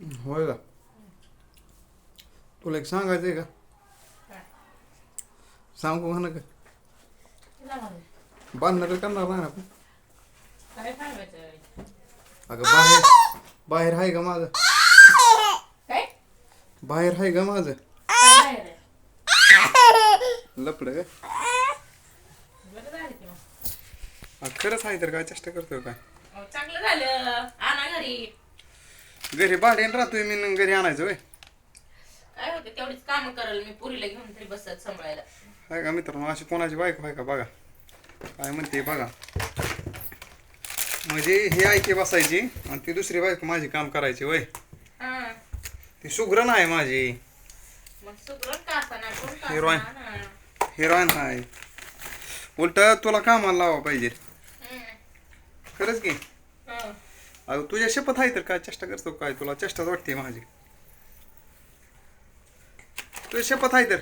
होय का तुला एक सांगायचं आहे का? सांगू का तिला म्हणले. बांधणार करणार नाही ना आपण अगं बाहेर बाहेर आहे का माझं काय बाहेर आहे का माझं? लपड का की खरंच आहे तर काय चेष्टा करतोय काय चांगलं झालं घरी भाड्याने राहतोय मी न घरी आणायचं होय. काय होते तेवढीच काम करायला मी पुरीला घेऊन तरी बसत सांभाळायला. का मित्रांनो अशी कोणाची बायको आहे का बघा. काय म्हणते बघा. म्हणजे हे ऐके बसायची आणि ती दुसरी बायको माझी काम करायची वय हा. ती सुग्रण आहे माझी. मग सुगरण का असताना कोण का हिरोईन. हिरोईन आहे उलट तुला कामाला लावा पाहिजे. खरंच की. अगं तुझ्या शपथ आहे तर काय चेष्टा करतो काय? तुला चेष्टाच वाटते माझी. तुझी शपथ आहे तर.